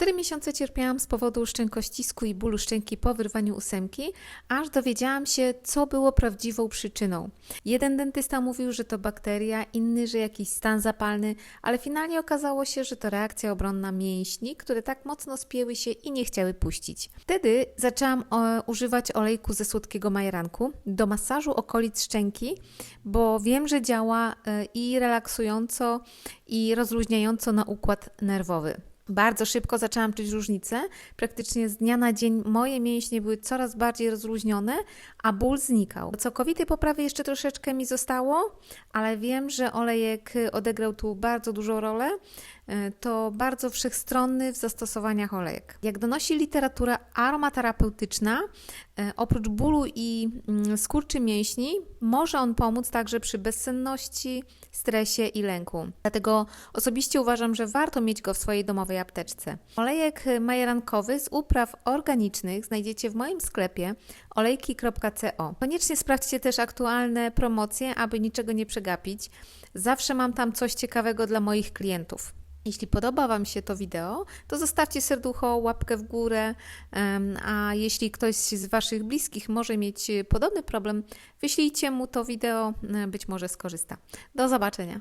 Cztery miesiące cierpiałam z powodu szczękościsku i bólu szczęki po wyrwaniu ósemki, aż dowiedziałam się, co było prawdziwą przyczyną. Jeden dentysta mówił, że to bakteria, inny, że jakiś stan zapalny, ale finalnie okazało się, że to reakcja obronna mięśni, które tak mocno spięły się i nie chciały puścić. Wtedy zaczęłam e, używać olejku ze słodkiego majeranku do masażu okolic szczęki, bo wiem, że działa e, i relaksująco, i rozluźniająco na układ nerwowy. Bardzo szybko zaczęłam czuć różnicę. Praktycznie z dnia na dzień moje mięśnie były coraz bardziej rozluźnione, a ból znikał. Całkowitej poprawy jeszcze troszeczkę mi zostało, ale wiem, że olejek odegrał tu bardzo dużą rolę. E, To bardzo wszechstronny w zastosowaniach olejek. Jak donosi literatura aromaterapeutyczna, e, oprócz bólu i mm, skurczy mięśni, może on pomóc także przy bezsenności, stresie i lęku. Dlatego osobiście uważam, że warto mieć go w swojej domowej apteczce. Olejek majerankowy z upraw organicznych znajdziecie w moim sklepie olejki.co. Koniecznie sprawdźcie też aktualne promocje, aby niczego nie przegapić. Zawsze mam tam coś ciekawego dla moich klientów. Jeśli podoba Wam się to wideo, to zostawcie serducho, łapkę w górę, a jeśli ktoś z Waszych bliskich może mieć podobny problem, wyślijcie mu to wideo, e, być może skorzysta. Do zobaczenia.